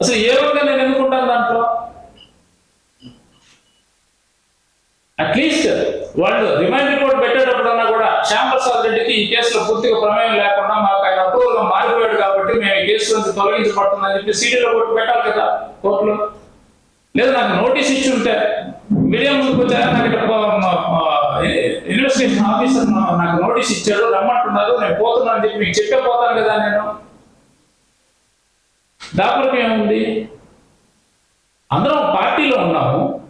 అసలు ఏ రోజుగా నేను ఎందుకుంటాను దాంట్లో? అట్లీస్ట్ వాళ్ళు రిమైండ్ రిపోర్ట్ పెట్టేటప్పుడన్నా కూడా శ్యామ్ ప్రసాద్ రెడ్డికి ఈ కేసులో పూర్తిగా ప్రమేయం లేకుండా మాకు ఆయన అప్రూవల్గా మారిపోయాడు కాబట్టి మేము ఈ కేసు నుంచి తొలగించబడుతుందని చెప్పి సీడీలో కొట్టి పెట్టాలి కదా కోర్టులో. లేదు నాకు నోటీస్ ఇచ్చి ఉంటే మీడియా ముందుకు వచ్చారా? నాకు ఇన్వెస్టిగేషన్ ఆఫీసర్ నాకు నోటీస్ ఇచ్చాడు రమ్మంటున్నారు నేను పోతున్నాను అని చెప్పి మీకు చెప్పే పోతాను కదా నేను. దాపరికి ఏముంది? అందరం పార్టీలో ఉన్నాము.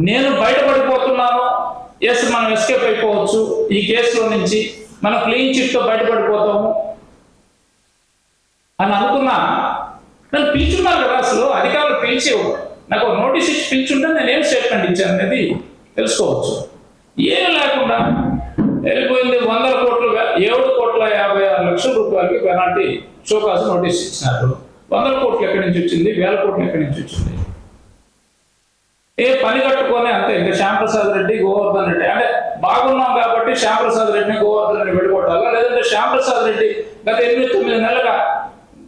నేను బయటపడిపోతున్నాను. ఎస్ మనం ఎస్కేప్ అయిపోవచ్చు. ఈ కేసులో నుంచి మనం క్లీన్ చిట్తో బయటపడిపోతాము అని అనుకున్నా. నన్ను పిలుచున్నారు కదా అసలు. అధికారులు పిలిచి నాకు నోటీస్ ఇచ్చి పిలుచుంటే నేను ఏం స్టేట్మెంట్ ఇచ్చాను అనేది తెలుసుకోవచ్చు. ఏం లేకుండా వెళ్ళిపోయింది వందల కోట్లు ఏడు కోట్ల యాభై ఆరు లక్షల రూపాయలకి పెనాల్టీ షోకాస్ నోటీస్ ఇచ్చినారు. వందల కోట్లు ఎక్కడి నుంచి వచ్చింది? వేల కోట్లు ఎక్కడి నుంచి వచ్చింది? ఏ పని కట్టుకొని అంతే ఇంకా శ్యాంప్రసాద్ రెడ్డి గోవర్ధన్ రెడ్డి అంటే బాగున్నాం కాబట్టి శ్యాంప్రసాద్ రెడ్డిని గోవర్ధన్ రెడ్డి వెళ్ళిపోవటాలా లేదంటే శ్యాంప్రసాద్ రెడ్డి గత ఎనిమిది తొమ్మిది నెలలుగా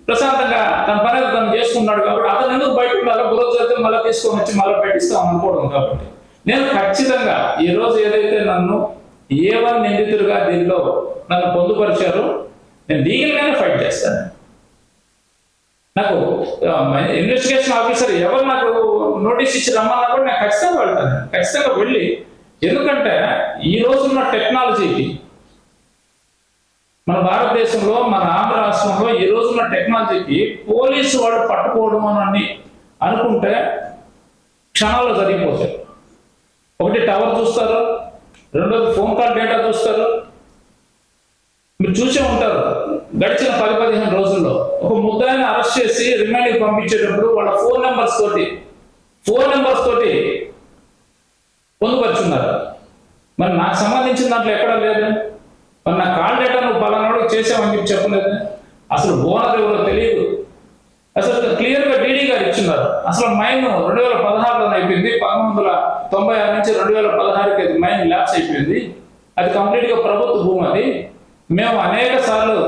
ప్రశాంతంగా తన పని తను చేసుకున్నాడు కాబట్టి అతను ఎందుకు బయట ఉండాలి బురోజు అయితే మళ్ళీ తీసుకొని వచ్చి మళ్ళీ పెట్టిస్తాం అనుకోవడం కాబట్టి. నేను ఖచ్చితంగా ఈ రోజు ఏదైతే నన్ను ఏ వన్ నిందితుడిగా దీనిలో నన్ను పొందుపరిచారు నేను లీగల్గానే ఫైట్ చేస్తాను. నాకు ఇన్వెస్టిగేషన్ ఆఫీసర్ ఎవరు నాకు నోటీస్ ఇచ్చి రమ్మన్నా కూడా నేను ఖచ్చితంగా వెళ్తాను. ఖచ్చితంగా వెళ్ళి ఎందుకంటే ఈ రోజున్న టెక్నాలజీకి మన భారతదేశంలో మన ఆంధ్ర రాష్ట్రంలో ఈ రోజున్న టెక్నాలజీకి పోలీసు వాడు పట్టుకోవడం అని అనుకుంటే క్షణాల్లో జరిగిపోతాయి. ఒకటి టవర్ చూస్తారు రెండోది ఫోన్ కాల్ డేటా చూస్తారు మీరు చూసే ఉంటారు. గడిచిన పది పదిహేను రోజుల్లో ఒక ముద్దాయిని అరెస్ట్ చేసి రిమాండ్కి పంపించేటప్పుడు వాళ్ళ ఫోన్ నెంబర్స్ తోటి ఫోన్ నెంబర్స్ తోటి పొందుపరుచున్నారు మరి నాకు సంబంధించిన దాంట్లో ఎక్కడ లేదు. మరి నా కాల్ డేటా నువ్వు పలానాడు చేసావని చెప్పి చెప్పలేదు. అసలు ఓనర్ ఎవరో తెలియదు. అసలు క్లియర్గా డీడీ గారు ఇచ్చున్నారు అసలు మైన్ రెండు వేల పదహారులో అయిపోయింది పంతొమ్మిది వందల తొంభై ఆరు నుంచి రెండు వేల పదహారుకి అది మైన్ ల్యాప్స్ అయిపోయింది. అది కంప్లీట్గా ప్రభుత్వ భూమి అది. మేము అనేక సార్లు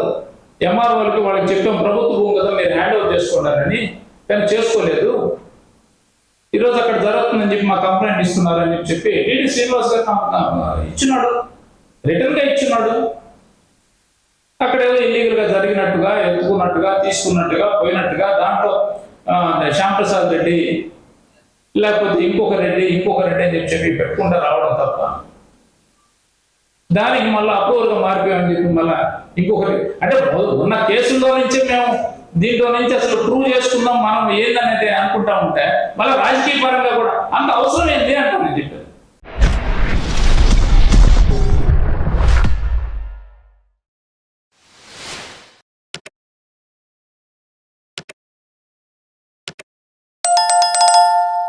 ఎంఆర్ఓలకి వాళ్ళకి చెప్పాం ప్రభుత్వ భూమి కదా మీరు హ్యాండ్ ఓవర్ చేసుకున్నారని. కానీ చేసుకోలేదు. ఈరోజు అక్కడ జరుగుతుందని చెప్పి మా కంప్లైంట్ ఇస్తున్నారని చెప్పి చెప్పి డిడి శ్రీనివాస్ గారు ఇచ్చినాడు. రిటర్న్గా ఇచ్చినాడు. అక్కడ ఏదో ఇల్లీగల్గా జరిగినట్టుగా ఎత్తుకున్నట్టుగా తీసుకున్నట్టుగా పోయినట్టుగా దాంట్లో ఆ, శ్యాంప్రసాద్ రెడ్డి లేకపోతే ఇంకొక రెడ్డి ఇంకొక రెడ్డి అని చెప్పి చెప్పి పెట్టుకుంటూ రావడం తప్ప. దానికి మళ్ళీ అప్రూవల్గా మారిపోయామని చెప్పి మళ్ళీ ఇంకొకటి అంటే ఉన్న కేసుల్లో నుంచి మేము దీంట్లో నుంచి అసలు ప్రూవ్ చేసుకుందాం మనం ఏందనేది అనుకుంటా ఉంటే మళ్ళీ రాజకీయ పరంగా కూడా అంత అవసరం ఏంటి